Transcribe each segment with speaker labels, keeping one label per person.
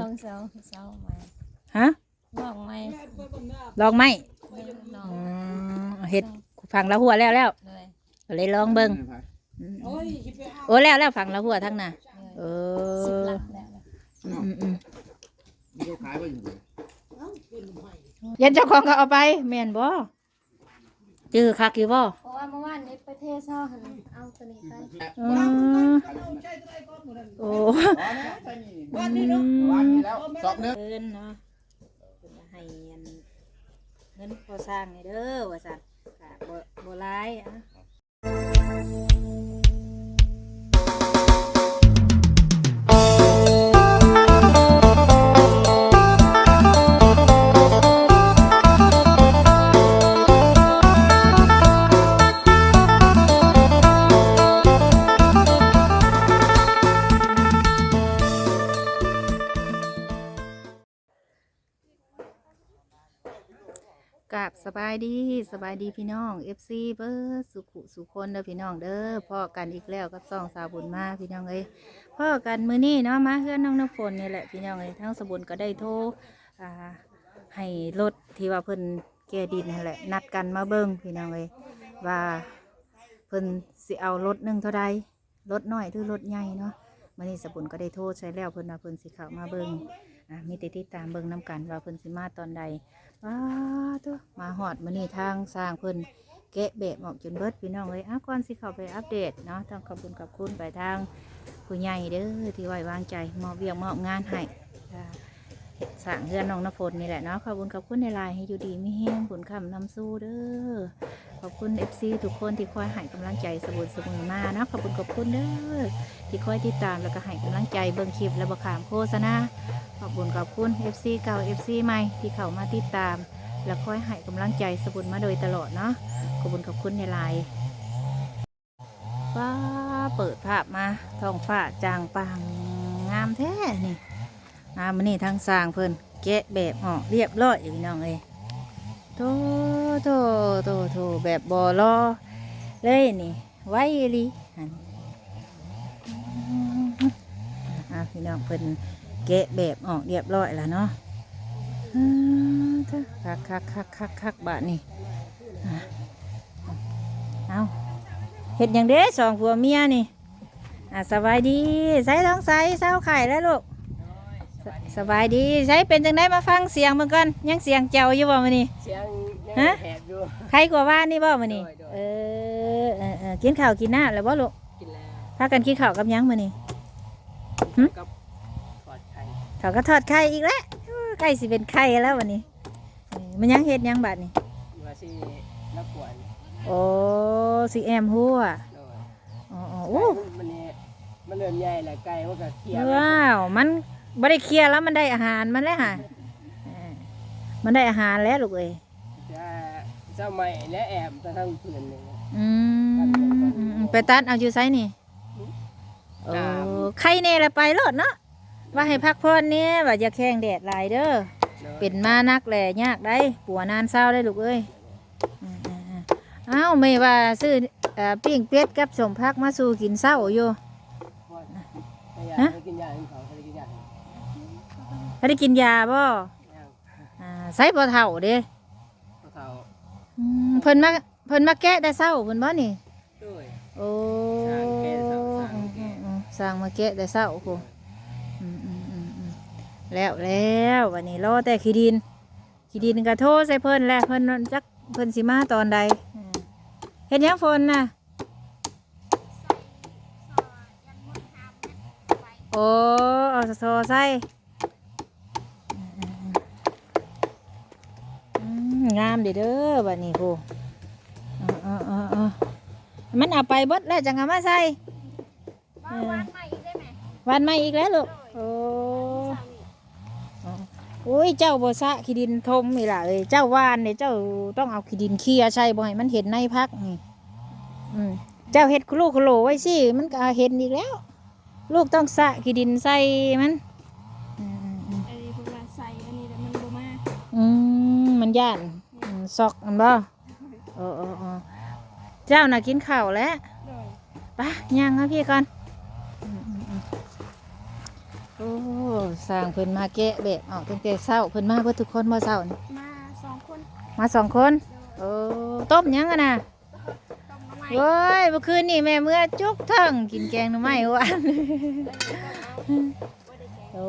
Speaker 1: ลองเซาเซาไหม
Speaker 2: ฮะ
Speaker 1: ลองไหม
Speaker 2: ลองไหม
Speaker 1: ลอง
Speaker 2: อ๋อเฮ็ดฝั่งละหัวแล้วแล้ว
Speaker 1: เลย
Speaker 2: ก็เลยลองเบิ่งอืมโอ้แล้วแล้วฝั่งละหัวทั้งน่ะเอ
Speaker 1: สิบ
Speaker 2: อ
Speaker 1: ลักแล้ว
Speaker 2: อืมอืม
Speaker 3: มันก็ขายไปอยู่เลย
Speaker 2: ยันเจ้าของก็เอาไปแม่นบ่ จื้อคักอยู่บ่
Speaker 1: เพราะว่าเมื่อวานนี้ไปเทซ่อหันเอาตัวนี้ไป
Speaker 2: อืมโอ้
Speaker 3: วันนี้เนาะวันนี้แล้วสอบเนื้อ
Speaker 2: เพิ่นเนาะเพิ่นให้อันเงินพอสร้างให้เด้อว่าซั่นก็บ่บ่หลายอะ สบายดีสบายดีพี่น้อง FC เบอร์สุขุสุคนเด้อพี่น้องเด้อพ่อกันอีกแล้วกับซองสาบุญมาพี่น้องเอ้ยพ่อกันมื้อนี้เนาะมาเฮือนน้องน้ำฝนนี่แหละพี่น้องเอ้ยทั้งสบุญก็ได้โทรอ่าให้รถที่ว่าเพิ่นแก้ดินนั่นแหละนัดกันมาเบิ่งพี่น้องเอ้ยว่าเพิ่นสิเอารถหนึ่งเท่าใดรถน้อยหรือรถใหญ่เนาะมื้อนี้สบุญก็ได้โทรใช้แล้วเพิ่นว่าเพิ่นสิเข้ามาเบิ่งอ่ามีแต่ติดตามเบิ่งนํกันว่าเพิ่นสิมาตอนใด ว้าตัวมาหอดมันนี่ทางสร้างเพิ่นแกะแบบออกจนเบิดพี่น้องเลยอะก่อนสิเข้าไปอัปเดตเนาะต้องขอบคุณขอบคุณไปทางผู้ใหญ่เด้อที่ไว้วางใจมอบเวียงมอบงานให้จ้าเฮ็ดสร้างเพื่อนน้องน้ำฝนนี่แหละเนาะขอบคุณขอบคุณในไลน์ให้อยู่ดีไม่แห้งผลคำนำสู้เด้อ ขอบคุณเอฟซีทุกคนที่คอยให้กำลังใจสบุนสมุนมาเนาะขอบคุณขอบคุณเด้อที่คอยติดตามแล้วก็ให้กำลังใจเบิ่งคลิปและบขามโฆษณาขอบคุณขอบคุณ FC เก่า FC ใหม่ที่เข้ามาติดตาม และคอยให้กำลังใจสบุญมาโดยตลอดเนาะขอบคุณขอบคุณในไลน์ว้าเปิดภาพมาท้องฟ้าจางปางงามแท้นี่งามมันนี่ทางสร้างเพิ่นแกะแบบออกเรียบร้อยอยู่น้องเอ้ โตโตโตโตแบบบอลอเลยนี่ ไว้อีหลีอันอะพี่น้องเพิ่นแกะแบบออกเรียบร้อยแล้วเนาะอ่าเถอะคักคักคักคักคักบาทนี่เอาเห็ดอย่างเด้สองผัวเมียนี่อะสบายดีใส่ท้องใส่เศร้าไข่แล้วลูก สสบายดีใส่เป็นจังได้มาฟังเสียงเหมือนกันยังเสียงเจ้าอยู่บ่มานี่
Speaker 4: เสียง
Speaker 2: ฮะ
Speaker 4: แหบอยู่
Speaker 2: ใครกว่าว่านี่บ่มานี่
Speaker 4: โดยโดย
Speaker 2: เออเออเออกินข้าวกินน้ำแล้วบ่ลูก
Speaker 4: กินแล้ว
Speaker 2: พากันกินข้าวกับหยังมานี่หึ
Speaker 4: กับทอดไข่
Speaker 2: เขาก็ทอดไข่อีกแล้วเออไข่สิเป็นไข่แล้ววันนี้เออมันยังเฮ็ดหยังบาดนี่
Speaker 4: ว่าสินักกวน
Speaker 2: โอ้สีแอมหัว
Speaker 4: โดย
Speaker 2: อ๋ออ๋อ
Speaker 4: ไก่
Speaker 2: โอ้
Speaker 4: มันนี่มันเริ่มใหญ่แล้วไก่มันก็เคี่ยว
Speaker 2: ว้าวมัน บ่ได้เคลียร์แล้วมันได้อาหารมันแล้วค่ะเออมันได้อาหารแล้วลูกเอ้ย
Speaker 4: จะเจ้าใหม่และแอบกระทั่งพื้นนี่
Speaker 2: อืมอืมไปตัดเอาอยู่ไสนี่โอ้
Speaker 4: ตาม
Speaker 2: ไข่แน่ละไปรถเนาะว่าให้พักผ่อนเนี่ยว่าอย่าแข่งแดดหลายเด้อ
Speaker 4: โดย
Speaker 2: เป็นมานักแหล่ยากได้ปัวนานเศร้าได้ลูกเอ้ยอืมอืมอืมเอ้าไม่ว่าซื้อเอ่อปิ้งเป็ดกับสมพักมาสู่กินเศร้าอยู่
Speaker 4: พยายาม
Speaker 2: ฮะ
Speaker 4: ให้กินยาให้เขาให้กินยาให้
Speaker 2: ถ้าได้กินยาบ่
Speaker 4: ย่าง
Speaker 2: อ่าใส่บ่เท่าเด้
Speaker 4: พวกเขา
Speaker 2: อืมเพิ่นมาเพิ่นมาแกะแต่เศร้าเพิ่นบ่นี่
Speaker 4: ด้วย
Speaker 2: โอ้
Speaker 4: สร้างแกะเศร้าสร้างแกะ
Speaker 2: อืมอืมสร้างมาแกะแต่เศร้าโอ้โหอืมอืมอืมอืมแล้วแล้ววันนี้รอแต่ขี้ดินขี้ดินก็โทรใส่เพิ่นแล้วเพิ่นว่าจักเพิ่นสิมาตอนใดอืมเฮ็ดหยังฝนน่ะโอ้เอาโซใส่อืม งามเด้อเด้อบัดนี้โหเออเออเออมันเอาไปเบดแล้วจังเอามาใส่เออวันใหม่อีกแล้วลูกโอ้โอ้ยเจ้าบ่สะขี้ดินทมนี่ล่ะเลยเจ้าวานเนี่ยเจ้าต้องเอาขี้ดินเคลียร์ใช่บ่ให้มันเห็นในพักนี่อืมเจ้าเฮ็ดคุโลคุโลไว้สิมันก็เห็นอีกแล้ว ลูกต้องสะขี้ดินใส่มันอืมอืมอืม
Speaker 1: อันนี้เพิ่นว่าใส่อันนี้แล้วมันบ่มา
Speaker 2: อืมมันย่านอืม ซอกมันบ่เออเออเออเจ้าน่ะกินข้าวแล้ว
Speaker 1: โดย
Speaker 2: ไปย่างนะพี่ก่อนอืมอืมอืมโอ้สร้างเพิ่นมาแกะแบบออกตั้งแต่เช้าเพิ่นมาเพิ่นทุกคนบ่เช้านี่
Speaker 1: มาสองคน
Speaker 2: มาสองคนโอ้ต้มหยังกันน่ะ
Speaker 1: ต้มน้ำไม้
Speaker 2: เว้ยเมื่อคืนนี่แม่เมื่อจุกทั้งกินแกงหน่อไม้หวานโอ้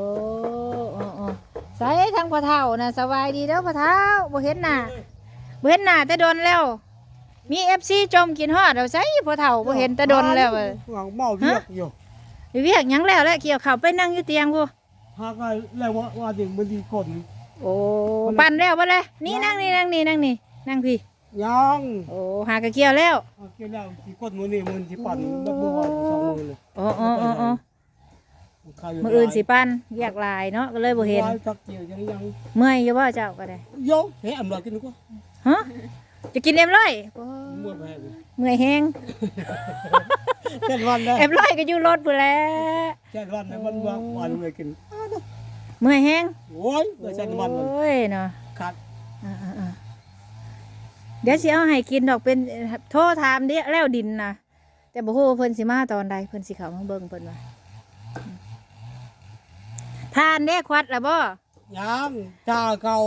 Speaker 2: โอ้โอ้ใส่ทางพ่อเฒ่าน่ะสบายดีเด้อพ่อเฒ่าบ่เห็นหน้า บ่เห็นหน้าแต่โดนแล้ว มี FC จมกินฮอดเอาใส่พ่อเฒ่าบ่เห็นแต่โดนแล้วอะ
Speaker 5: หวังเมาเวียกอยู่
Speaker 2: เวียกหยังแล้วแหละเกี่ยวข้าวไปนั่งอยู่เตียงกู
Speaker 5: หากว่าแล้วว่าว่าเด็กมันดีคน
Speaker 2: โอ้ปั่นแล้วบ่เลยนี่นั่งนี่นั่งนี่นั่งนี่นั่งพี่
Speaker 5: ยัง
Speaker 2: โอ้หากะเกี่ยวแล้ว
Speaker 5: เอาเกี่ยวแล้วสิคนมื้อนี้มันสิปั่นบ่บ่ว่าสองมื้อเลย
Speaker 2: โอ้โอ้โอ้โอ้
Speaker 5: ข้าวยู่
Speaker 2: มื้ออื่นสิปั่นเวียกหลายเนาะก็เลยบ่เห็น
Speaker 5: ไว้จักเกี่ยวยังยัง
Speaker 2: เมื่อยอยู่บ่เจ้าก็ได้
Speaker 5: โยเฮ้ยอำลากินก็
Speaker 2: ฮะจะกินเอ็มร้อยโอ้
Speaker 5: มื้อแพง
Speaker 2: เมื่อยแฮง
Speaker 5: เจ็ดวันแล้ว
Speaker 2: เอ็มร้อยก็อยู่รถพุ่นแหล้ว
Speaker 5: เจ็ดวันแล้วมันว่าวันเลยกิน
Speaker 2: เมื่อยแฮง
Speaker 5: โอ้ยเดี๋ยวเจ็ดวันมัน
Speaker 2: โอ้ยเนาะ
Speaker 5: ขาด
Speaker 2: อ่าๆๆเดี๋ยวสิเอาให้กินดอกเป็นโทรถามเด้แล้วดินนะแต่บ่ฮู้ว่าเพิ่นสิมาตอนใดเพิ่นสิเข้ามาเบิ่งเพิ่นว่าทานเด้ควัดล่ะบ่
Speaker 5: ยังจ้าเขา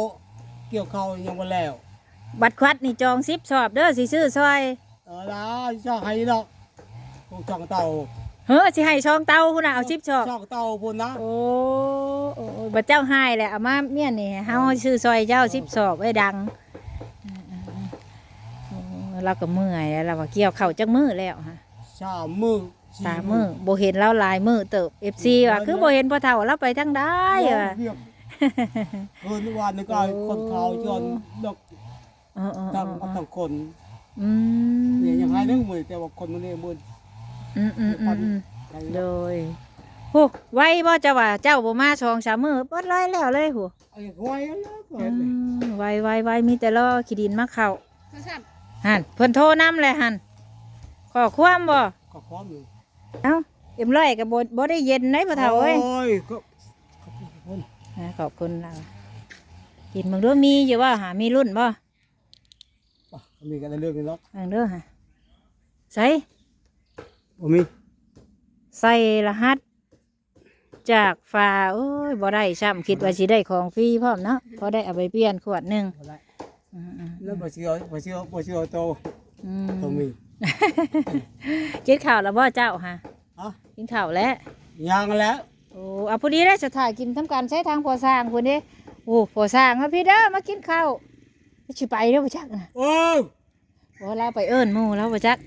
Speaker 5: เกี่ยวเขายังบ่แล้ว
Speaker 2: บัตรควัดนี่จอง10สอบเด้อสิซื้อซอย
Speaker 5: เออล่ะจ้าให้ดอกของช่องเต่า
Speaker 2: เฮ้อสิให้ช่องเต้าพุ่นน่ะเอา10สอบ
Speaker 5: ช่องเต่าพุ่นนะ
Speaker 2: โอ้โอ้โอ้บัดเจ้าหายแหละเอามาเมียนี่เฮาซื้อซอยเจ้า10สอบไว้ดังโอ้เราก็เมื่อยแล้วเราก็เกี่ยวเข้าวจักมือแล้วฮะ
Speaker 5: สามมื้อ
Speaker 2: สามมือบ่เห็นเราหลายมือเติบ FC ว่าคือบ่เห็นพ่อเฒ่าเราไปทางใดว่ะ
Speaker 5: เรียบเพิ่นวันนี้ก็คนเขาจนดอก
Speaker 2: เออ
Speaker 5: ทั้ง
Speaker 2: ๆๆ
Speaker 5: ทั้งคน
Speaker 2: ๆอืม
Speaker 5: เนี่ยยังให้นึงมือแต่ว่าคนมันนี่มือ
Speaker 2: อืมอืมอืมอืม
Speaker 5: ใคร
Speaker 2: โดยโหไว้บ่เจ้าว่าเจ้าบ่มาสองสามมื้อเบิดร้อยแล้วเลยโห
Speaker 5: ไอ้ไว้แล้วก็
Speaker 2: อื
Speaker 5: เห็นเลย
Speaker 2: มไว้ไว้ไว้มีแต่รอขี้ดินมาเข้า
Speaker 1: คือสั่น
Speaker 2: หั่นเพิ่นโทรนำเลยหั่นขอความบ่
Speaker 5: ก็พร้อมอยู่
Speaker 2: เอ้าเอ็มร้อยก็บ่บ่ได้เย็นได้พ่อเฒ่าเอ้ย
Speaker 5: โอ้ยก็ขอบคุณ
Speaker 2: อ่าขอบคุณเรากินมึงด้วยมีอยู่บ่หามีรุ่นบ่
Speaker 5: ป่ะ มีกันเรื่องนี้เนาะ
Speaker 2: เบิ่งเด้อฮะใส่
Speaker 5: บ่มี
Speaker 2: ใส่รหัส จากฟ้าโอ้ยบ่ได้ซ้ำคิดว่าสิได้ของฟรีพร้อมเนาะพอได้เอาไปเปลี่ยนขวดหนึง
Speaker 5: บ่ได้
Speaker 2: อืมอืม
Speaker 5: แล้วบ่เชื่อบ่เชื่อบ่เชื่อโต
Speaker 2: อืม
Speaker 5: ต้องมี
Speaker 2: กินข้าวแล้วบ่เจ้าฮะ
Speaker 5: ฮะ
Speaker 2: กินข้าวแล้ว
Speaker 5: ยังแล้ว
Speaker 2: โอ้เอาพอดีได้สถานกินทำการใช้ทางพอสร้างคนนี้โอ้พอสร้างมาพี่เด้อมากินข้าว สิไปเด้อบ่จักนะ
Speaker 5: โอ้ย
Speaker 2: บ่เราไปเอิ้นหมู่แล้วบ่จัก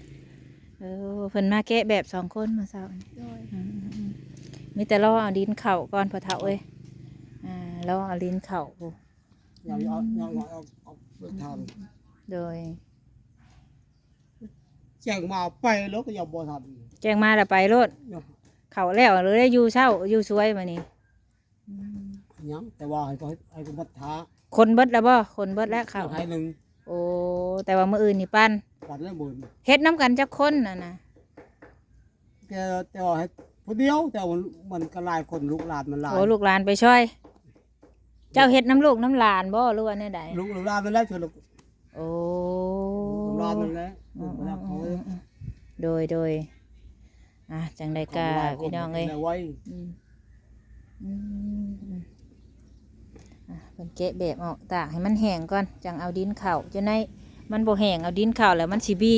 Speaker 2: เออเพิ่นมาแกะแบบสองคนมาเช้านี้
Speaker 1: โดย
Speaker 2: อืมอืมอืมมีแต่รอเอาดินเข่าก่อนพอเท่าเอ้ยอ่ารอเอาดินเข่าพู้
Speaker 5: ยังเอายังเอาเอาเอาไปท
Speaker 2: โดยำ
Speaker 5: แจ้งมาไปแล้วก็ยังบ่ทัน
Speaker 2: แจ้งมาแล้วไปรถ
Speaker 5: ยัง
Speaker 2: เข่าแล้วหรือได้อยู่เช่าอยู่สวยมานี่
Speaker 5: ยังแต่ว่าให้ก็ให้ก็บัดท้า
Speaker 2: คนเบิดแล้วบ่คนเบิดแล้วเข่า
Speaker 5: ให้หนึง
Speaker 2: โอ้แต่ว่ามื้ออื่นนี่ปั้น
Speaker 5: ปัดแล้วบ่น
Speaker 2: เฮ็ดน้ำกันจักคนน่ะนะ
Speaker 5: แต่แต่ว่าให้ผู้เดียวแต่ว่ามันก็หลายคนลูกหลานมันหลาย
Speaker 2: โอ้ลูกหลานไปช่วย เจ้าเฮ็ดน้ำลูกน้ำหลานบ่หรือว่าแน่ใด
Speaker 5: ลูกหลานมันแล้วเถอะลูก
Speaker 2: โอ้
Speaker 5: หลานมันแล้ว
Speaker 2: อื
Speaker 5: ลู
Speaker 2: ม
Speaker 5: กมันแล้ว
Speaker 2: อื
Speaker 5: เขา
Speaker 2: มอืมอืมโดยโดยอะจังไดกาพี่น้องเอ้ย เป็นเกะแบบออกตากให้มันแห้งก่อน จังเอาดินเข่าจะในมันบ่แห้งเอาดินเข่าแล้วมันสิบี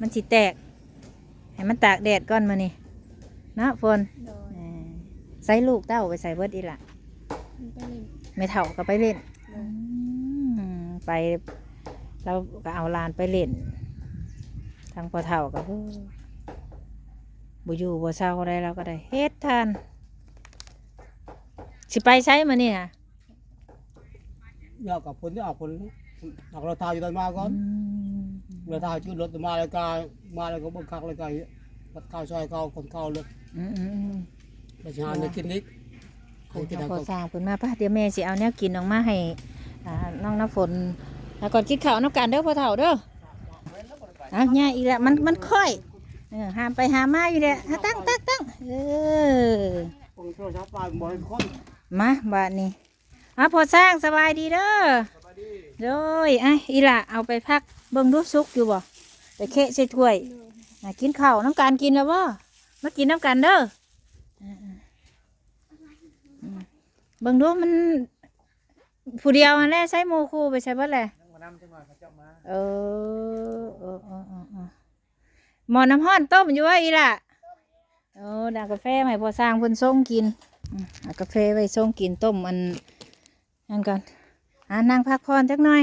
Speaker 2: มันสิแตก ให้มันตากแดดก่อนมานี่นะฝน
Speaker 1: โดย
Speaker 2: อ่าใส่ลูกเต้าไปใส่เบิดอีหละ
Speaker 1: มันไปเล่น
Speaker 2: ไม่เท่าก็ไปเล่น
Speaker 1: โดย
Speaker 2: อืมไปเราก็เอาหลานไปเล่น ทางพอเท่าก็เฮ้อบ่อยู่บ่เศร้าได้เราก็ได้เฮ็ดทานสิไปใช้มานี่ฮะ
Speaker 5: อ ยากกับคนที่เอาคนหากเราทายอยู่ตอนมาก่อนเราทายชื่อรถมาแล้วก็มาแล้วก็บังคับแล้วก็บัดข้าวซอยข้าวคนข้าวเลย
Speaker 2: อืมอืมอืม
Speaker 5: ไปชาในกินนิด
Speaker 2: เพิ่น
Speaker 5: กิน
Speaker 2: ก็
Speaker 5: ทาง
Speaker 2: พอ
Speaker 5: ก็
Speaker 2: สร้างเพิ่นมาป่ะเดี๋ยวแม่สิเอาแนวกินออกมาให้อ่าน้องน้ำฝนแล้วก่อนกินข้าวน้ำกันเด้อพ่อเฒ่าเด้ออะง่ายอีกแล้วมันมันค่อยเออหามไปหามาอยู่แหละอะตั้งตั้งตั้งเออ
Speaker 5: ผมโทรศัพท์ไปบ่อยคน
Speaker 2: มาบาดนี้ อะพอสร้างสบายดีเด้อโดยอะอีหละเอาไปพักเบิ่งดูสุกอยู่บ่ไปเคะใส่ถ้วยอะกินข้าวน้ำกันกินแล้วบ่มากินน้ำกันเด้ออ่าเบิ่งดูมันผู้เดียวอันแรกใช้โมคูไปใช้เบิดแหละ
Speaker 3: มานำจังหวะเขาเจ้ามา
Speaker 2: เออเออเออเออเออหมอน้ำห้อนต้มอยู่ว่าอีล่ะโอ้ดังกาแฟมาให้พอสร้างเพิ่นส่งกินอืมเอากาแฟไว้ส่งกินต้มอัน นั่นก่อนอ่านั่งพักผ่อนจักหน่อย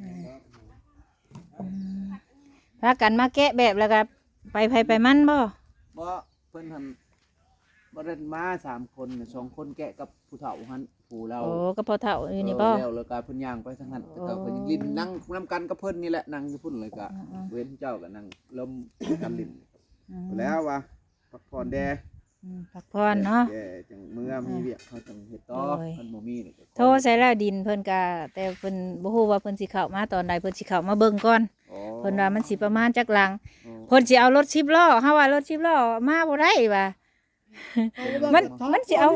Speaker 2: อืมพากันมาแกะแบบแล้วก็ไปไปไปมันบ่
Speaker 3: บ่เพิ่นทำบ่ได้มาสามคนน่ะสองคนแกะกับผู้เฒ่าหันผู้เรา
Speaker 2: โอ้ก็พอเท่าอยู่นี่บ่
Speaker 3: เออแล้วแล้วก็เพิ่นย่างไปทางนั้นแต่ก็เพิ่นยังลิ้นนั่งนํกันกับเพิ่นนี่แหละนั่งอยู่พุ่นเลยก็
Speaker 2: อืม
Speaker 3: เว้นเจ้าก็นั่งลมกันลิ้น
Speaker 2: อืม
Speaker 3: แล้วว่าพักผ่อนแด
Speaker 2: อืม พักผ่อนเนาะ
Speaker 3: แดจังเมื่อมีเวียกเขาจังเฮ็ดต่อ
Speaker 2: โอ้ย
Speaker 3: เพิ่นบ่มีนี่ก็ขอ
Speaker 2: โทรใส่แล้วดินเพิ่นก็แต่เพิ่นบ่ฮู้ว่าเพิ่นสิเข้ามาตอนใดเพิ่นสิเข้ามาเบิ่งก่อน
Speaker 3: อ๋อ
Speaker 2: เพิ่นว่ามันสิประมาณจักหลัง
Speaker 3: อ๋อ
Speaker 2: เพิ่นสิเอารถ10ล้อเฮาว่ารถ10ล้อมาบ่ได้ว่ามันมันสิเอา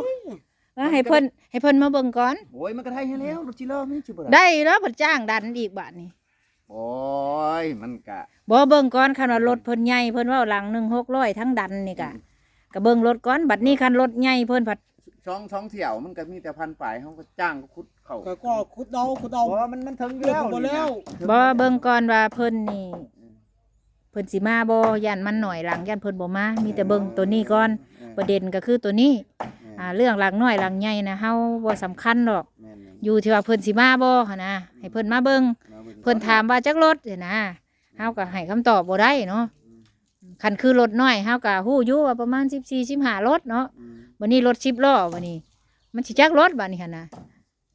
Speaker 2: เออให้เพิ่นให้เพิ่นมาเบิ่งก่อน
Speaker 3: โอ้ยมันก็ไทยให้แล้วรถจิโร่มีจุบ่ล่ะ
Speaker 2: ได้แล้วเพิ่นจ้างดันอีกบาดนี้
Speaker 3: โอ้ยมันก็
Speaker 2: บ่เบิ่งก่อนคันว่ารถเพิ่นใหญ่เพิ่นเว้าหลังหนึง600ทั้งดันนี่ก็ ก็เบิ่งรถก่อนบัดนี้คันรถใหญ่เพิ่นผัด
Speaker 3: ช่องช่องเที่ยวมันก็มีแต่พันปลายเขาก็จ้างก็คุดเขา
Speaker 5: ก็ก็ขุดเดาขุดเดา
Speaker 3: เพราะว่ามันมันถึงอยู่
Speaker 5: เลือ
Speaker 3: แล้ว
Speaker 5: หมดแล้ว
Speaker 2: บ่เบิ่งก่อนว่าเพิ่นนี่เพิ่นสิมาบ่ย่านมันหน่อยหลังย่านเพิ่นบ่มามีแต่เบิ่งตัวนี้ก่อนประเด็นก็คือตัวนี้อ่าเรื่องหลังน้อยหลังใหญ่นะเฮาบ่สำคัญหรอก
Speaker 3: แม่นๆ
Speaker 2: อยู่ที่ว่าเพิ่นสิมาบ่หั่นนะให้เพิ่นมาเบิ่ง
Speaker 3: มาบิ่ง
Speaker 2: เพิ่นถามว่าจักรถเด้นะเฮาก็ให้คำตอบบ่ได้เนาะ คันคือรถน้อยเฮาก็ฮู้อยู่ว่าประมาณ14 15รถเนาะ
Speaker 3: อืม
Speaker 2: วันนี้รถ10ล้อวันนี้ มันสิจักรถบัดนี้หั่นนะ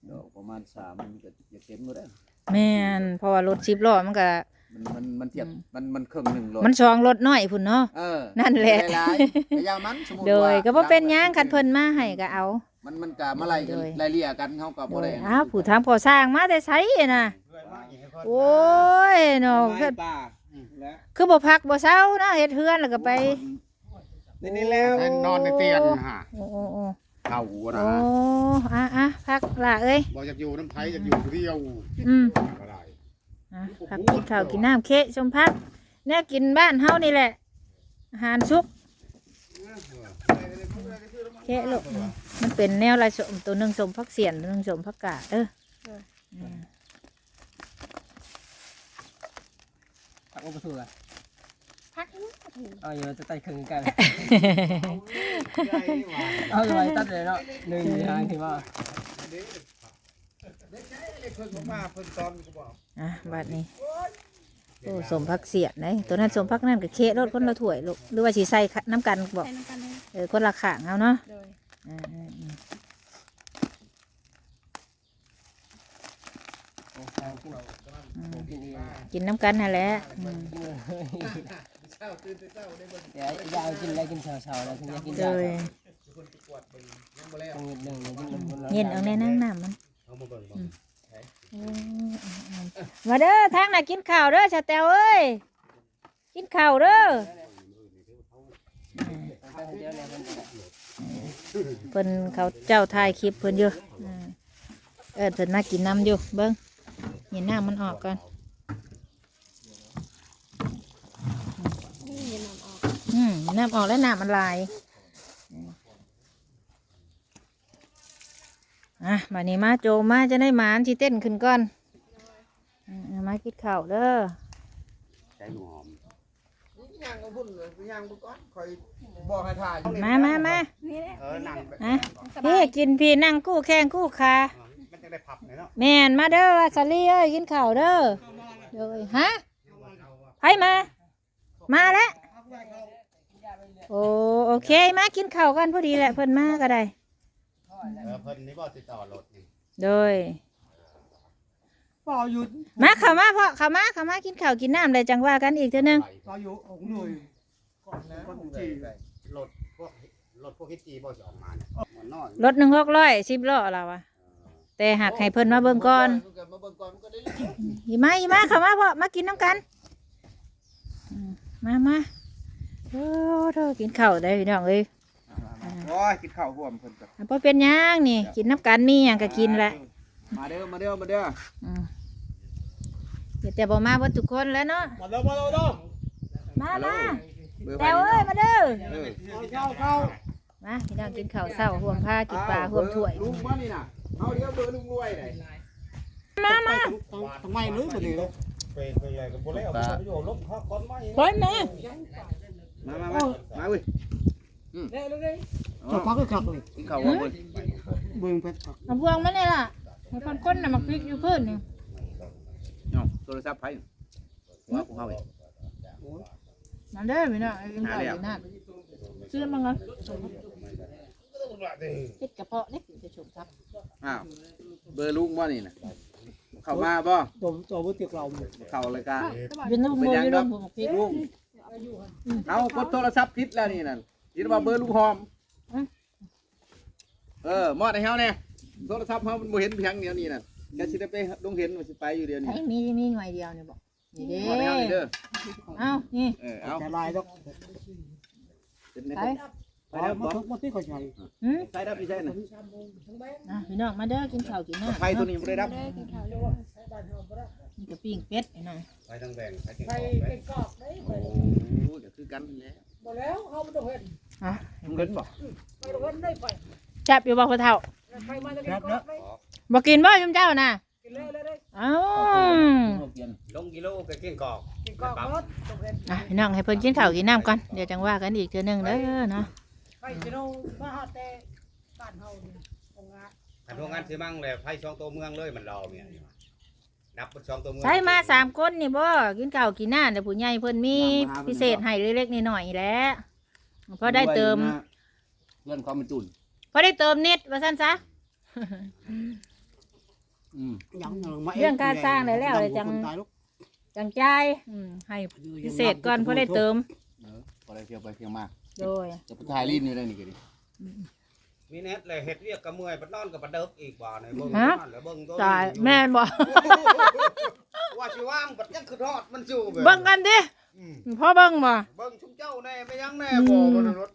Speaker 3: ดอกประมาณสามมันก็จะเต็มหมดแล้ว
Speaker 2: แม่นเพราะว่ารถ10ล้อมันก็
Speaker 3: มันมันมันเทียบ
Speaker 2: อืม
Speaker 3: มันมันครึ่งหนึ่งโล
Speaker 2: มันชองรถน้อยพุ่นเนาะ
Speaker 3: เออ
Speaker 2: นั่นแหละ
Speaker 3: หลายๆแต่อยามันสมมุติ
Speaker 2: โดย
Speaker 3: ว่า
Speaker 2: ก็บ่เป็นหยังคันเพิ่นมาให้ก็เอา
Speaker 3: มันมันก็มาไล่กัน
Speaker 2: โดย
Speaker 3: ไล่เลี่ยกันเขาก็
Speaker 2: โด
Speaker 3: บ่
Speaker 2: ย
Speaker 3: ได้
Speaker 2: อ้าวผู้ทางพอสร้างมาแต่ไสน่ะ โอ้ยเนาะเพิ่น
Speaker 5: ป่า แล้ว
Speaker 2: คือบ่พักบ่เช้าเนาะเฮ็ดเฮือนแล้วก็ไป
Speaker 3: นี่นี่แล้ว
Speaker 6: นอนในเตียงฮะ
Speaker 2: โอ้โอ้โอ้
Speaker 6: เท่านะ
Speaker 2: โอ้อะอะพักล่ะเอ้ย
Speaker 6: บอกอยากอยู่น้ำไผ่อยากอยู่ผู้เดียว
Speaker 2: อืม
Speaker 6: ก็ได้
Speaker 2: อะพักกินข้าวกินน้ำเคะชมพักเนี่ยกินบ้านเฮานี่แหละ อาหารสุกเคะลูกอืมมันเป็นแนวลายสมตัวหนึ่งสมพักเสียนตัวหนึ่งสมพักกาดเออั
Speaker 4: กอุปสุอะ
Speaker 1: พักให้มัก็ถึง
Speaker 4: เอาอยู่จะไต่ครึ่งกัน เอาไว้ตัดเลยเนาะหนึ่งทางที่ว่า
Speaker 2: อะบัดนี้โอ้สมพักเสียนเลยตัวนั้นสมพักนั่นกับเคะรถคนละถ้วยลูกหรือว่าสีใส่น้ำกันบอกเออคนละขางเอาเนาะ
Speaker 1: โดย
Speaker 2: อ่าอ่าอ่า
Speaker 4: กินเอง
Speaker 2: กินน้ำกันนั่นแหละอืม
Speaker 4: เดี๋ยวยาวกินอะไรกินเช้าๆแล้วถึงจะกิน
Speaker 2: โด
Speaker 4: ยาวยต้องหนึ่งกินนม
Speaker 2: เย็นเอาแน่นั่งน้ำมันอืมอืมอืมมาเด้อทางน่ะกินข้าวเด้อชาแตวเอ้ยกินข้าวเด้อเพิ่นเขาเจ้าถ่ายคลิปเพิ่นอยู่อ่าเออเพิ่นมากินน้ำอยู่เบิ้ง เห็นน้ำมันออกก่อน
Speaker 1: นี่เย็นน้ำออก
Speaker 2: อืมน้ำออกแล้วน้ำมันลายอะบัดนี้มาโจมมาจะได้หมานที่เต้นขึ้นก่อนอ่ามากินข้าวเด้อ
Speaker 6: ใช้หอม
Speaker 3: ย่างก็พุ่นเลยย่างบ่ก่อนคอยบอกให้ถ่าย
Speaker 2: มามามา
Speaker 1: นี่แหละ
Speaker 6: เออนั่งไป
Speaker 2: อะพี่กินพี่นั่งกู้แข้งกู้ขา
Speaker 6: มันจะ ได้พับเลยเนาะ
Speaker 2: แม่นมาเด้อว่าสลีเอ้ยกินข้าวเด้อเด้อฮะไผมา มาแล้วโอ้โอเคมากินข้าวกันพอดีแหละเพิ่นมาก็ได้
Speaker 6: เออเพิ่นนี่บ่ติดต่อรถนี่
Speaker 2: โดย
Speaker 5: ป่าอยู่
Speaker 2: มาเข้ามาพ่อเข้ามาเข้ามากินข้าวกินน้ำเลยจังว่ากันอีกเท่านึง
Speaker 5: ป่าอยู่องหน่วยก่อนนะก่อนจี
Speaker 6: รถพวกรถพวกฮิตจีบ่จะออกมาเนี่ยมันน้อย
Speaker 2: รถหนึ่งหกร้อยสิบล้อเราอะ แต่หากให้เพิ่นมาเบิ่งก่อน
Speaker 3: มาเบิ่งก่อนมันก็ได้เรื่อง
Speaker 2: อีมาอีมาเข้ามาพ่อมากินน้ำกันอืมมามาโอ้เธอกินข้าวได้พี่น้องเอ้ย
Speaker 3: โอ้ยกินข้าวร่วมเพิ่นก็
Speaker 2: อะพอเป็นหยังนี่ กินน้ำกันมีหยังก็กินแหละ
Speaker 3: มาเด้อมาเด้อมาเด้อ
Speaker 2: อืมเดี๋ยวแต่บ่มาเบ่ทุกคนแล้วเนาะ
Speaker 5: มาเด้อมาเด้อเด้อ
Speaker 2: มามา
Speaker 3: เบอร์
Speaker 2: แต่เอ้ยมาเด้อ
Speaker 3: เออ
Speaker 5: เข้าเข้า
Speaker 2: มาพี่น้องกินข้าวเช้าห่วมผ้ากินปลาห่วมถ้วย
Speaker 3: ลุงมานี่น่ะ เอาเดี๋ยวเบอร์ลุงรวยได้
Speaker 2: มามา
Speaker 5: ทำไมเลยบ่นี่
Speaker 6: เป็นไปใหญ่กับบ่แล้วโยลบข้อคนไม่
Speaker 2: เพิ่นนะ
Speaker 3: มามามามาเว้ย
Speaker 5: จะพักก็คักเลย
Speaker 3: กินข้าวบ่เว้ย
Speaker 5: เบิ่งเพชรคัก
Speaker 2: เอาพวงมาเนี่ยล่ะมันคนคนน่ะมาพลิกอยู่พื้นนี่
Speaker 3: เนาะโทรศัพท์ไผว่าพวกเฮาเอง
Speaker 2: นั่นเด้อพี่น้องไอ้กินข้าวกินน้ำซื้อมาก่อ นเฮ็ดกระเพาะเล็กจะฉุกครับ
Speaker 3: อ้าวเบอร์ลุงบ่นี่น่ะเข้ามาบ่
Speaker 5: ตัวตัวบ่ติกเรา
Speaker 3: เข้ารายการ
Speaker 2: ยืนน้ำมือยืนน้ำมือพริก
Speaker 3: ลุงเอากดโทรศัพท์ผิดแล้วนี่นั่นคิดว่าเบอร์ลุงหอมเออมอดให้เฮาแน่โทรศัพท์เฮามันบ่เห็นเพียงเดียวนี่น่ะแกสิได้ไปลงเห็นว่าสิไปอยู่เดียวนี่
Speaker 2: ไอ้มีมีหน่วยเดียวนี่บอกนี่เด้
Speaker 3: มอดให้เฮานี่เด้อ
Speaker 2: เอ้านี่
Speaker 3: เออเอา
Speaker 5: แต่ลายดอก
Speaker 3: เป็นใน
Speaker 2: ไป
Speaker 3: ไป แล้ว
Speaker 5: มา
Speaker 3: บ่
Speaker 5: ทุกมาที่เขาใช้
Speaker 2: หืม
Speaker 3: ใส่ได้พี่ใช่น่ะ
Speaker 2: อะพี่น้องมาเด้อกินข้าวกินน้ำ
Speaker 3: ไฟตัวนี้บ่ได้รับ
Speaker 1: ได้กินข้าวด้วย
Speaker 2: นี่ก็ปิ้งเป็ดไอ้น้อง
Speaker 6: ไปทางแบ่งไปเก่งกอก
Speaker 3: โอ้เดี๋ยวคือกันแหล้ว
Speaker 2: อะ
Speaker 3: มึงเห็นบ่
Speaker 2: จับอยู่บ่พ่อเฒ่า
Speaker 5: ครับเนาะ
Speaker 2: บ่กินบ่ชุมเจ้าน่ะเอ้า
Speaker 6: ลงกิโลก็เก่งกอก
Speaker 2: อะพี่น้องให้เพิ่นกินข้าวกินน้ำก่อนเดี๋ยวจังว่ากันอีกเทื่อหนึงเด้อเนาะ
Speaker 6: ถ้าโรงงานสิมั่งเลยไผช่องตัวเมืองเลยมันรอเมียนับเป็นช่องตัวเมือง
Speaker 2: ใช้มาสามคนนี่บ่กินข้าวกินน้ำแต่ผู้ใหญ่เพิ่นมีพิเศษให้เล็กๆน้อยๆแหล้วพอได้เติม
Speaker 3: เพื่อนความเป็นตุ่น
Speaker 2: พอได้เติมเน็ตว่าซั่นซะ
Speaker 3: อืม
Speaker 5: ยัง
Speaker 2: เรื่องการสร้างได้แล้วเลยจังจังใจายอืมให้พิเศษก่อนพอได้เติม
Speaker 3: เออพอได้เที่ยวไปเที่ยวมา
Speaker 2: โดย
Speaker 3: จะไปถ่ายรีบนี่ได้นี่ก็ดิ
Speaker 6: มีเน็ตเลยเฮ็ดเวียกกับเมื่อยบัดนอนกับบัดเดิกอีกบ่ในเบิ่ง
Speaker 2: ฮะ
Speaker 6: นั่นแล้วเบิ่งตัว
Speaker 2: ตายแม่นบ่
Speaker 6: ว่าสิว่างบัดยังคือทอดมันอยู่
Speaker 2: เบิ่งกันดิ
Speaker 6: อืม
Speaker 2: พ่อเบิ่งบ่
Speaker 6: เบิ่งชุมเจ้าแน่ไปยังแน่บ่บ่ได้รถ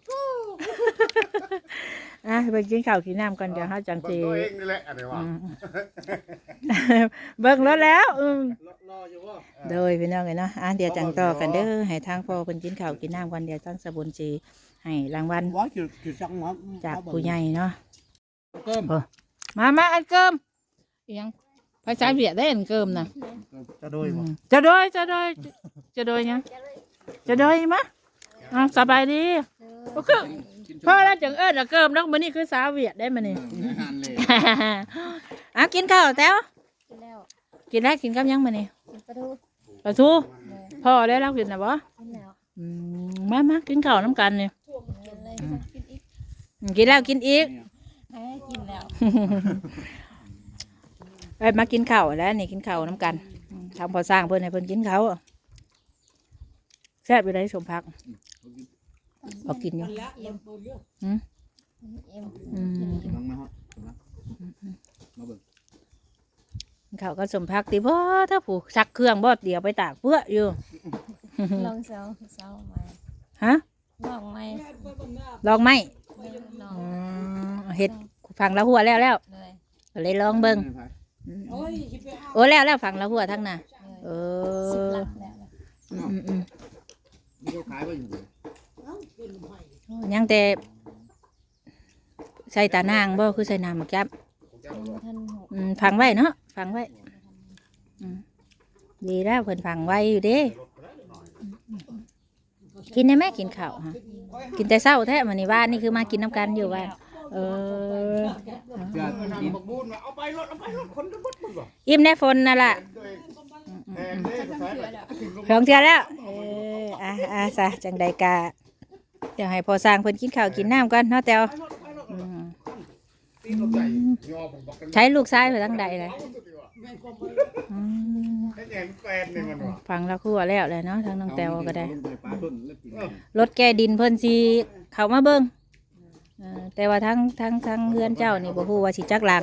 Speaker 2: อะไปกินข้าวกินน้ำกันเดี๋ยวเฮาจัง
Speaker 6: เบิ่
Speaker 2: สิ
Speaker 6: งตัวเองนี่แหละอันนี้ว่า
Speaker 2: อืมเบิ่งแล้วแล้วอืม
Speaker 3: รออยู่บ่
Speaker 2: โดยพี่น้องเอ้ยเนาะอะเดี๋ยวจังต่อกันเด้อให้ทางพ่อเพิ่นกินข้าวกินน้ำกันเดี๋ยวทางสบุญสิให้รางวัล
Speaker 5: ว่าคือคือจังหวะ
Speaker 2: จากผู้ใหญ่เนาะ
Speaker 3: เกิม
Speaker 2: มามาอันเกิมอีหยัง ภาษาเวียดได้อันเกิมน่ะ
Speaker 5: จะโดยบ่
Speaker 2: จะโดยจะโดยจะโดยหยังจะโดยมะอะสบายดีก็คือ
Speaker 3: กิน
Speaker 2: พ่อแล้วจังเอิ้นอะเกิมน้องมื้อนี้คือสาวเวียดได้มื้อนี้
Speaker 3: อาหารเลย
Speaker 2: อะกินข้าวแต้ว
Speaker 1: กินแล้ว
Speaker 2: กินได้กินกับหยังมื้อนี้
Speaker 1: กินปลาทู
Speaker 2: ปลาทู
Speaker 1: เลย
Speaker 2: พ่อได้แล้วกินน่ะบ่
Speaker 1: กินแล้ว
Speaker 2: อืมมามากินข้าวน้ำกันนี่
Speaker 1: กินเลยกินอีก
Speaker 2: กินแล้วกินอีก
Speaker 1: ให้กินแล้ว
Speaker 2: เอ้ยมากินข้าวแล้วนี่กินข้าวน้ำกันอืมทำพอสร้างเพิ่นให้เพิ่นกินเขาวแซ่บอยู่ได้สมพักเอากินอยู่
Speaker 1: เอ็ม
Speaker 2: หืม
Speaker 1: เอ็ม
Speaker 2: อืม
Speaker 3: น้องมาฮะมาเบิ่ง
Speaker 2: เขาวก็สมพักติบ่ถ้าผูกซักเครื่องบ่เดี๋ยวไปตากเปื้ออยู่
Speaker 1: ลองเซาเซาไหม
Speaker 2: ฮะ
Speaker 1: ลองไหม
Speaker 2: ลองไหม
Speaker 1: ลอง
Speaker 2: อืมเฮ็ดฟังละหัวแล้วแล้ว
Speaker 1: เลย
Speaker 2: ก็เลยลองเบิ่งอืม โอ้แล้วแล้วฟังละหัวทั้งน่ะ
Speaker 1: เลย
Speaker 2: เอ
Speaker 1: สิบ
Speaker 2: อ
Speaker 1: ลักแล้ว
Speaker 2: อืมอืมอืม
Speaker 3: มีลูกขายบ่อยู่เลย
Speaker 2: ยังแต่ใส่ตานางบ่คือใส่น้ำหมักจับ
Speaker 1: ท่านหก
Speaker 2: อืมฟังไว้เนาะฟังไว้อืมดีแล้วเพิ่นฟังไว้อยู่เด้กินได้ไหมกินข้าวฮะกินแต่เช้าแท้มื้อนี้ว่านี่คือมากินน้ำกันอยู่ว่า เออ
Speaker 3: เพื่อกิน
Speaker 6: บักบูนเอาไปรถเอาไปรถคนจะบดมึงบ่
Speaker 2: อิ่มแน่ฝนนั่นล่ะ
Speaker 6: แทนเด้สายแล้ว
Speaker 2: สองเทื่อแล้ว เอออะอะซะจังใดกะเดี๋ยวให้พอสร้างเพิ่นกินข้าวกินน้ำก่อนเนาะแต้วอืม
Speaker 6: ตีนใหญ่ยอผมบอกกัน
Speaker 2: ใช้ลูกชายไปทางใดเลยอืม
Speaker 6: ฟั
Speaker 2: งแล้วครั่วแล้วเลยเนาะทางน้องแต้วก็ได้ รถแก้ดินเพิ่นสิเข้ามาเบิ่ง แต่ว่าทั้งทั้งทั้งเฮือนเจ้านี่บ่ฮู้ว่าสิจักหลัง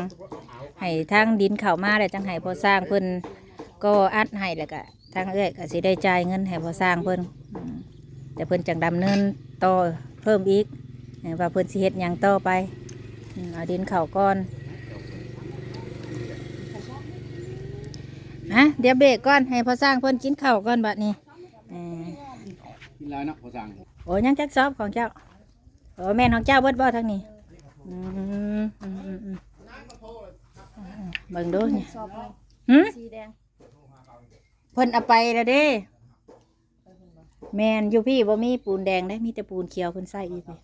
Speaker 2: ให้ทางดินเข้ามาแล้วจังให้พอสร้างเพิ่นก็อัดให้แล้วก็ทางเอ้อยก็สิได้จ่ายเงินให้พอสร้างเพิ่นอืมแต่เพิ่นจังดำเนินต่อเพิ่มอีกเออว่าเพิ่นสิเฮ็ดหยังต่อไปอืมเอาดินเข้าก่อนฮะเดี๋ยวเบรกก่อนให้พอสร้างเพิ่นกินข้าวก่อนบัดนี้เออ
Speaker 3: กินแล้วเนาะพอสั่ง
Speaker 2: โอ้ยยังจักซอบของเจ้าโอออแม่นของเจ้าเบิดบ่ทางนี้อืมอืมอืมอืมเบิ่งดูนี่
Speaker 1: สอบเลย
Speaker 2: หึ
Speaker 1: สีแดง
Speaker 2: เพิ่นเอาไปแล้วเด้ แม่นอยู่พี่บ่มีปูนแดงได้มีแต่ปูนเขียวเพิ่นใส่อีกเลย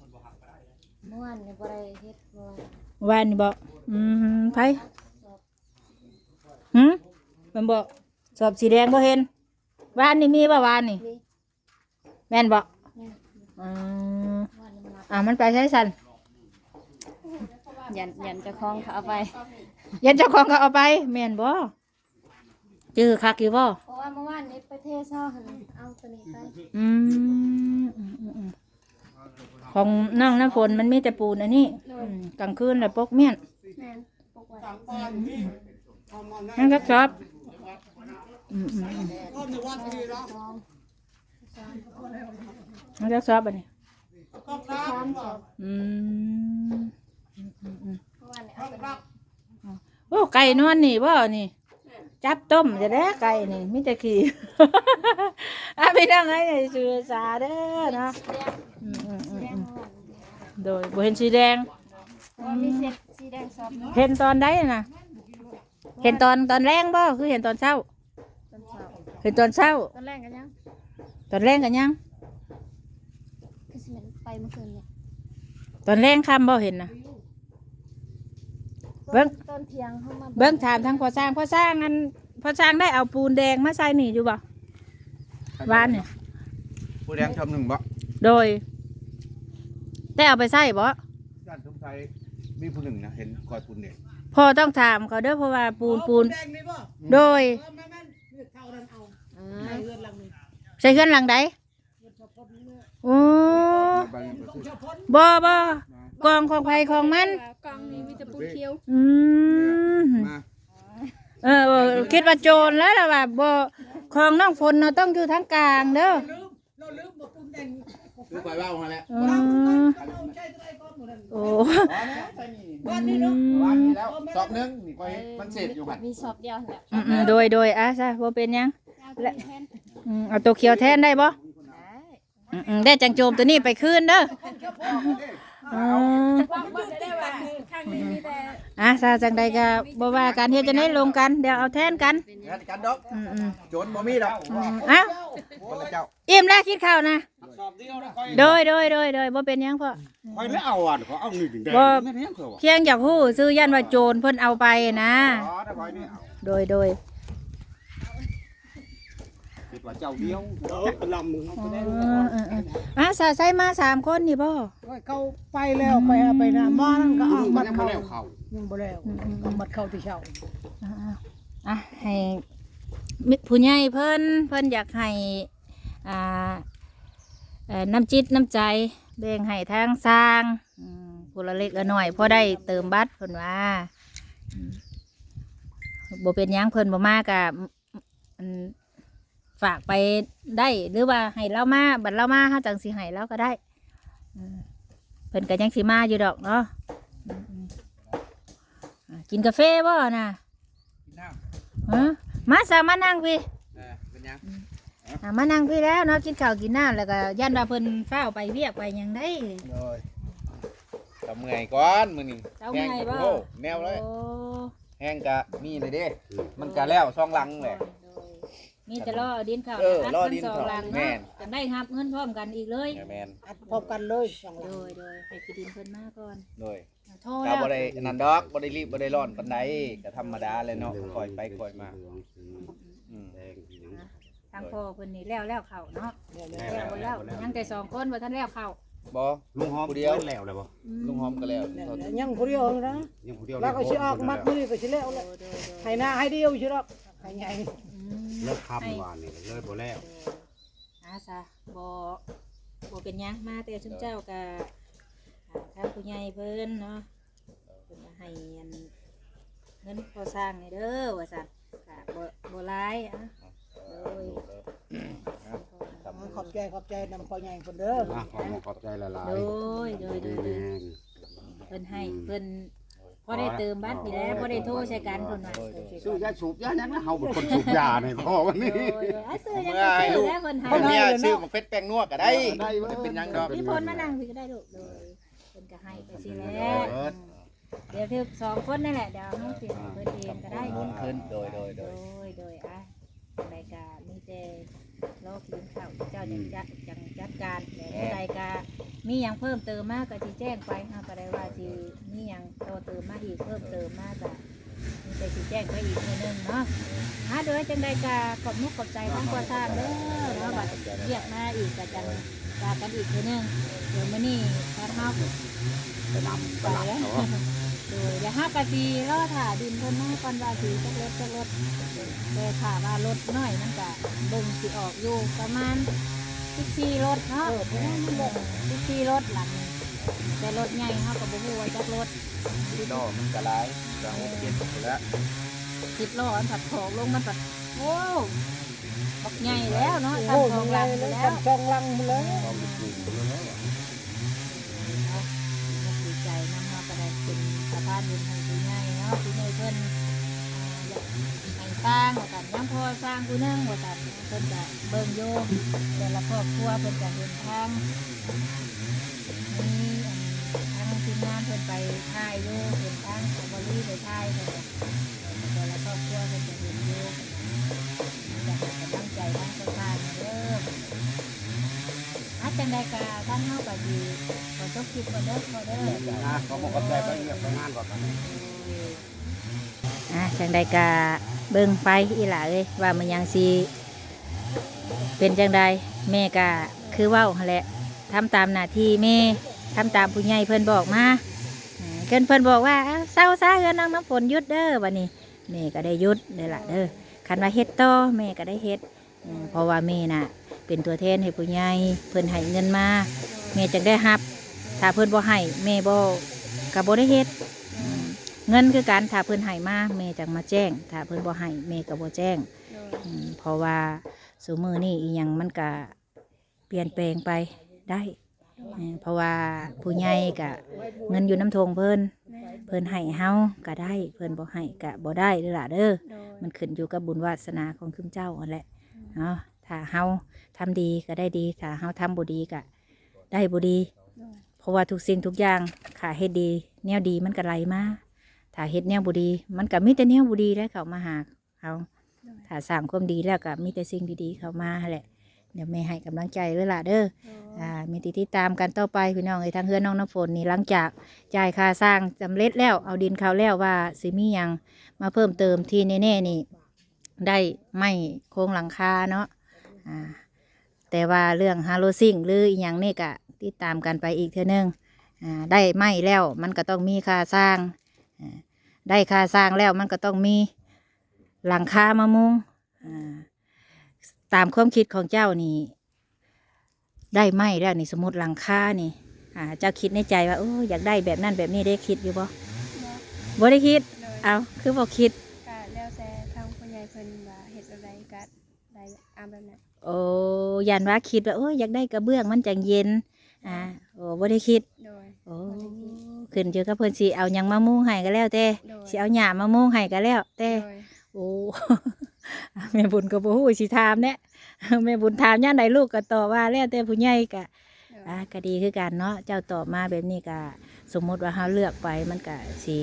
Speaker 1: เมื่อวานนี่บ่ได้เฮ็ดบ่
Speaker 2: วานนี่บ่อืมไผหึมันบ่สอบสีแดงบ่เห็นวานนี่มีบ่วานนี่
Speaker 1: นี่
Speaker 2: แม่นบ่
Speaker 1: นี่
Speaker 2: อืม
Speaker 1: เมื่ อวานนี่มันรับ
Speaker 2: อ่ามันไปใช้สัน
Speaker 1: ยันยันเจะคล้าของเขาเอาไป
Speaker 2: ยันเจ้าของก็เอาไปแม่นบ่จื้อคักอยู่บ่
Speaker 1: เพราะว่าเมื่อวานนี้ไปเทศซ่อหันเอาตัวนี้ไป
Speaker 2: อืมอืมอืมอืมของน้องน้ำฝนมันมีแต่ปูนอันนี้อืมกลางคืนแล้วปกเมี่ยน
Speaker 1: แม่นปกไว้
Speaker 5: ต่างบ้านนี่ทำมาแน่
Speaker 2: นั่นก็ชอบอืมอืมอืม
Speaker 5: ก็ในวัดนี่นะ
Speaker 1: สอง
Speaker 2: นั่นก็ชอบอันนี้
Speaker 5: ก็พระ
Speaker 1: สามสอบ
Speaker 2: อืมอืมอืมอืม
Speaker 1: เมื่อวานนี้เอาไป
Speaker 2: โอ้ไก่นวลนี่บ่นี่ จับต้มจะได้ไก่นี่มิแต่ขี้อะพี่น้องไอ้สื่อสาเด้อเนาะ
Speaker 1: สีแดง
Speaker 2: อืมอืมอืม
Speaker 1: แดง
Speaker 2: อืม
Speaker 1: เมื่อวานนี้
Speaker 2: โดยบ่เห็นสีแดง
Speaker 1: เพราะว่ามีเศษสีแดงสอบ
Speaker 2: เห็นตอนใดน่ะ เห็นตอนตอนแรงบ่คือเห็นตอนเช้า
Speaker 1: ตอนเช้า
Speaker 2: เห็นตอนเช้า
Speaker 1: ตอนแรกกันยัง
Speaker 2: ตอนแรงกันยัง
Speaker 1: คือสิเห็น ไปเมื่อคืนเนี่ย
Speaker 2: ตอนแรงค่ำบ่เห็นนะ เบิ่ง
Speaker 1: ตอนเที่ยงเข้ามา
Speaker 2: เบิ้งถามทางพ่อสร้างพ่อสร้างอันพ่อสร้างได้เอาปูนแดงมาใส่นี่อยู่บ่บ้านเนี่ย
Speaker 3: ผู้แดงชอบหนึ่งบ่
Speaker 2: โดย ได้เอาไปใส่บ่
Speaker 3: ด้านสงสัยมีผู้หนึ่งนะเห็นคอยปูนเด็ก
Speaker 2: พ่อต้องถามเขาเด้อเพราะว่าปูนปูน
Speaker 5: แดงนี่บ่
Speaker 2: โดย
Speaker 5: เออแม่แม่นนี่เท่านั้นเอา
Speaker 1: อื
Speaker 5: ใน
Speaker 1: ม
Speaker 5: เรือนหลังนี้
Speaker 2: ใส่เครื่องหลังใด
Speaker 5: อ้
Speaker 3: ไปไป
Speaker 5: ต้อง
Speaker 3: ซื้อ
Speaker 5: เฉพาะ
Speaker 2: บ่บ่กองของไผของมัน
Speaker 1: กล่องนี้มีแต่ปูนเขียว
Speaker 2: อืม
Speaker 3: มา
Speaker 2: เออเออคิดว่าโจรแล้วล่ะว่าบ่ของน้องฝนเนาะต้องอยู่ทางกลางเด้อ
Speaker 5: ลืมเราลืมมาปุ่มแดง
Speaker 3: ซื้อไปว่ามาแล้ว
Speaker 2: อืม
Speaker 5: เอาใจตัวเองก่อนหมดเลย
Speaker 2: โอ้
Speaker 5: บ้านนี้เนาะ
Speaker 3: วันนี้แล้วสอบหนึงนี่ไปมันเสร็จอยู่หัน
Speaker 1: มีสอบเดียวแหละ
Speaker 2: อืมอืมโดยโดยอะซะบ่เป็นหยัง
Speaker 1: เอาตัวนี้แทน
Speaker 2: อืมเอาตัวเขียวแทนได้บ่
Speaker 1: ได้
Speaker 2: อืมอืมได้จังโจมตัวนี้ไปคืนเด้ออืม
Speaker 1: บ่ได้ว่าข้างนี้มีแต่
Speaker 2: อะซาจังใดก็บ่ว่าการเฮ็ดจะได้ลงกัน เดี๋ยวเอาแทนกัน
Speaker 3: งานกันดอก
Speaker 2: อืมอืม
Speaker 3: โจรบ่มีดอก
Speaker 2: อืมเอ้า
Speaker 3: คนละเจ้า
Speaker 2: อิ่มแล้วคิดข้าวนะ
Speaker 5: สอบเดียวนะคอย
Speaker 2: โดยโดยโดยโดยบ่เป็นหยังพ่อ
Speaker 6: คอยไม่เอาอะเขาเอาหนึ่งแดง
Speaker 2: บ่
Speaker 6: ไม่แท้เขาอะ
Speaker 2: เพียงอยากฮู้ซื้อยันว่าโจรเพิ่นเอาไปนะ
Speaker 3: อ๋อได้คอยนี่เอา
Speaker 2: โดยโดย
Speaker 6: คิดว่าเจ้าเดียว
Speaker 5: เออลำมึงเอา
Speaker 2: อ๋
Speaker 5: ไป
Speaker 2: อ
Speaker 5: ได้
Speaker 2: เออเอออะสาใส่มาสามคนนี่บ่
Speaker 5: เขาไปแล้วไปหาไปนะมานั่นก็เอา
Speaker 6: มั
Speaker 5: มันด
Speaker 6: ยังไม่
Speaker 5: เข้า
Speaker 6: แล้วเขา
Speaker 5: ยังบ่แล้วก็มัดเข้าที่เช่า
Speaker 2: อะอะอะให้มิผู้ใหญ่เพิ่นเพิ่นอยากให้อ่าเอ่อน้ำจิตน้ำใจแบ่งให้ทางสร้างอืมผู้ละเล็กละน้อยพอได้เติมบัตรเพิ่นว่าอืมบ่เป็นหยังเพิ่นบ่มากะอืม ฝากไปได้หรือว่าให้เรามาบัดเรามาเฮาจังสิให้เราก็ได้อืมเพิ่นก็ยังสิมาอยู่ดอกเนาะอืมอืมอะกินกาแฟบ่น่ะ
Speaker 3: กินน้
Speaker 2: ฮะมาสามานั่งพี่ำ
Speaker 3: เออเป็นยัง
Speaker 2: อะมานั่งพี่แล้วเนาะกินข้าวกินน้ำแล้วก็ยันว่าเพิ่นเฝ้าวไปเวียกไปหยังได้
Speaker 3: เลยตะเมื่อยก่อนมื้อนี้
Speaker 2: เจ้าเมื่อยบ่
Speaker 3: โอ้แนวเลย
Speaker 2: โอ้
Speaker 3: แห้งกะมีเลยเด้ มันกะแล้วช่องหลังแหละ
Speaker 2: มีแต่รอดินข้าว
Speaker 3: เออ
Speaker 2: ด
Speaker 3: รอ
Speaker 2: ทั้ง
Speaker 3: ดิน
Speaker 2: สอง
Speaker 3: ข้าว
Speaker 2: หลัง
Speaker 3: แม่
Speaker 2: เนาะ
Speaker 3: น
Speaker 2: จะได้รับเงินพร้อมกันอีกเลย
Speaker 3: แมน
Speaker 5: อัดพบกันเลยสองหลั
Speaker 2: โด
Speaker 5: ง
Speaker 2: ยโดยให้พี่ดินเพิ่นมาก่อน
Speaker 3: โดย
Speaker 2: โทร
Speaker 3: ก็
Speaker 2: แล้ว
Speaker 3: บ่ได้นันดอกบ่ได้รีบบ่ได้ร้อนปานใดก็ธรรมดาเลยเนาะค่อยไปค่อยมาอืม
Speaker 2: ทางพ่อเพิ่นนี่แล้วแล้วเข้าเนาะแล้วบ่แล้วยังแต่สองคนบ่ทันแล้วเข้า
Speaker 3: บ่
Speaker 6: ลุงหอม
Speaker 3: ผู้เดียว
Speaker 6: แล้วเลยบ่
Speaker 2: อืม
Speaker 3: ลุงหอมก็แล้ว
Speaker 5: ยังคนเดียวนะ
Speaker 6: ยังผู้เดียว
Speaker 5: แล้วก็สิออกมัดมือก็สิแล้ว
Speaker 2: โด
Speaker 5: แหละ
Speaker 2: ยโดยโดย
Speaker 5: ให้หน้าให้เดียวสิหรอก ให้ใหญ่
Speaker 2: อืม
Speaker 6: เลิกคำวานนี่เลิกบ่แล้ว
Speaker 2: อาซะบ่บ่เป็นหยังมาแต่ชุมเจ้าก็ทางผู้ใหญ่เพิ่นเนาะเพิ่นก็ให้อันเงินพอสร้างนี่เด้อว่าซั่นก็บ่บ่หลายอะโดย
Speaker 5: ขอบใจขอบใจนำพ่อใหญ่คนเด้อ
Speaker 6: อะขอขอบใจหลาย
Speaker 2: โดยโดยโด
Speaker 6: ดี
Speaker 2: ยโด
Speaker 6: แม่
Speaker 2: ย
Speaker 6: ง
Speaker 2: เพิ่นให้เพิ่น พอได้เติมบัตรพี่แล้วพอได้โทรใช้กันเพิ่นว่า
Speaker 6: ซื้อยาสูบยาหยังนะเฮาเป็นคนสูบยาในพ่อวันนี้
Speaker 2: โดยโดยอะซื้อยังก็ซื้อแล้วเพิ่นให้
Speaker 3: คนเนี้ยชื่อมาเป็ดแป้งนัวก็ได้
Speaker 6: ได้
Speaker 3: บ่ได้เป็นหยังดอก
Speaker 2: พี่พลมานั่งพี่ก็ได้ลูกโดยก็ให้ไปสิแหล้วเดี๋ยวคือสองคนนั่นแหละเดี๋ยวน้องสิให้เพิ่นเองก็ได้
Speaker 3: หมุนขึ้นโดยโดยโด
Speaker 2: โด
Speaker 3: ย
Speaker 2: ย โดยอะรายการมีแต่ รอกินข้าวเจ้าจังจัดจังจัดการเดี๋ยวรายการมีหยังเพิ่มเติมมากก็สิแจ้งไปเฮาก็ได้ว่าสิมีหยังต่อเติมมาอีกเพิ่มเติมมากก็มีแต่สิแจ้งไปอีกเทื่อนึงเนาะฮะโดยจังใดกาขอบมุกขอบใจทั้งก่อสร้างเด้อเนาะบัดเรียกมาอีกก็จังกากันอีกเทื่อนึงเดี๋ยวมื้อนี้ทางเฮา
Speaker 3: ไปนำ
Speaker 2: ไปแล้ว โดยแล้วห้ากะทีรอถ่าดินเพิ่นมาก่อนว่าสิจักรถจักรถแต่ถ่าว่ารถน้อยมันก็เบิ่งสิออกอยู่ประมาณ14รถเนาะ14รถหลังหนึ่งแต่รถใหญ่เฮาก็บ่ฮู้ว่าจักรถ
Speaker 3: ดอกมันกระไรจะหกเจ็ดแล้ว
Speaker 2: 10ล้ออันผัดถอกลงมันผัดโอ้บักใหญ่แล้วเนาะทำของหลังไปแล้ว
Speaker 5: ช่องลังมาแล้ว
Speaker 3: เอาไปปลูกแล้ว
Speaker 2: ดีใจนำมาก็ได้เป็นสะพานบุญให้ผู้ใหญ่เนาะผู้ใหญ่เพิ่นอยากให้สร้างว่ากันยังพอสร้างผู้นึงว่ากันเพิ่นจะเบิ่งโยมแต่ละครอบครัวเพิ่นจะเห็นทางมีอันทางทีมงานเพิ่นไปถ่ายโยมเห็นทางเอาบริไปถ่ายเพิ่นก็แต่ละครอบครัวเพิ่นก็เห็นอยู่อยากให้กำลังใจทางสถานเด้อ อาจังใดก็ท่านเฮาก็ดีขอจบคลิปก่อนเด้อขอเด้อ
Speaker 6: นะเขาบอกกับใจไปเรียกไปงานก่อนกัน
Speaker 2: อะจังใดกาเบิ่งไปอีหล่าเอ้ยว่ามันยังสิเป็นจังใดแม่กะคือเว้าหั่นแหละทำตามหน้าที่แม่ทำตามผู้ใหญ่เพิ่นบอกมาอ่าเกินเพิ่นบอกว่าอ้าวเศร้าซาเฮือนน้องน้ำฝนหยุดเด้อบัดนี้แม่ก็ได้หยุดเด้อล่ะเด้อคันว่าเฮ็ดต่อแม่ก็ได้เฮ็ดอืมเพราะว่าแม่น่ะ เป็นตัวแทนให้ผู้ใหญ่เพิ่นให้เงินมาแม่จังได้รับ ถ้าเพิ่นบ่ให้แม่บ่ก็บ่ได้เฮ็ดอืมเงินคือการถ้าเพิ่นให้มาแม่จังมาแจ้ง ถ้าเพิ่นบ่ให้แม่ก็บ่แจ้งอืมเพราะว่าสูมือนี่อีหยังมันก็เปลี่ยนแปลงไปได้เออเพราะว่าผู้ใหญ่ก็เงินอยู่น้ำทงเพิ่นเพิ่นให้เฮาก็ได้ เพิ่นบ่ให้ก็บ่ได้เด้อล่ะเด้อ มันขึ้นอยู่กับบุญวาสนาของคุณเจ้าอันแหละเนาะ ถ้าเฮาทำดีก็ได้ดี ถ้าเฮาทำบ่ดีก็ได้บ่ดี เพราะว่าทุกสิ่งทุกอย่างขาเฮ็ดดี แนวดีมันก็ไหลมาถ้าเฮ็ดแนวบ่ดี มันก็มีแต่แนวบ่ดีแล้วเขามาหาเขาถ้าสร้างความดีแล้วก็มีแต่สิ่งดีๆเข้ามาหั่นแหละเดี๋ยวแม่ให้กำลังใจเลยล่ะเด้อ อ่า มีติดติดตามกันต่อไปพี่น้องไอ้ยทางเฮือนน้องน้ำฝนนี่หลังจากจ่ายค่าสร้างสำเร็จแล้ว เอาดินเขาแล้วว่าสิมีหยังมาเพิ่มเติมที่แน่ๆนี่ ได้ไม่โครงหลังคาเนาะ อ่าแต่ว่าเรื่องฮาโลซิงหรืออหย่างนี่ก็ติดตามกันไปอีกเท่านึงอ่าได้ไม่แล้วมันก็ต้องมีค่าสร้างอ่าได้ค่าสร้างแล้วมันก็ต้องมีหลังคามามุงอ่าตามความคิดของเจ้านี่ได้ไหมแล้วนี่สมมติหลังคานี่อ่าเจ้าคิดในใจว่าโอ้อยากได้แบบนั้นแบบนี้ได้คิดอยู่บ่บ่ได้คิด เอาคือบ่คิด
Speaker 7: ก็แล้วแต่ทางผู้ใหญ่เพิ่นว่าเฮ็ดอะไรก็ได้เอาแบบนั้น
Speaker 2: โอ้ยันว่าคิดว่าโอ้ยอยากได้กระเบื้องมันจังเย็น อ่าโอ้บ่ได้คิด
Speaker 7: โดย
Speaker 2: โอ้
Speaker 7: บ่ได้คิด
Speaker 2: ขึ้นเจอกับเพิ่นสิเอาหยังมามุงให้ก็แล้วแต่
Speaker 7: โดย
Speaker 2: สิเอาหญ้ามามุงให้ก็แล้วแต่
Speaker 7: โดย
Speaker 2: โอ้ แม่บุญก็บ่ฮู้สิถามแน่ แม่บุญถามย่านใดลูกก็ตอบว่าแล้วแต่ผู้ใหญ่ก็
Speaker 7: โดย
Speaker 2: อ่าก็ดีคือกันเนาะเจ้าตอบมาแบบนี้ก็สมมติว่าเฮาเลือกไปมันก็สิ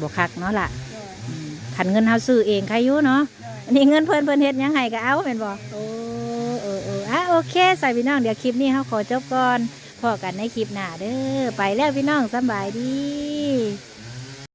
Speaker 2: บ่คักเนาะล่ะ
Speaker 7: โดย
Speaker 2: อืมคันเงินเฮาซื้อเองใครอยู่เนาะ
Speaker 7: โดย
Speaker 2: อั นนี้เงินเพิ่นเพิ่นเฮ็ดหยังไงก็เอาเป็นบ่โอ้เออเอออะโอเคใส่พี่น้องเดี๋ยวคลิปนี้เฮาขอจบก่อนพอกันในคลิปหน้าเด้อไปแล้วพี่น้องสำบายดี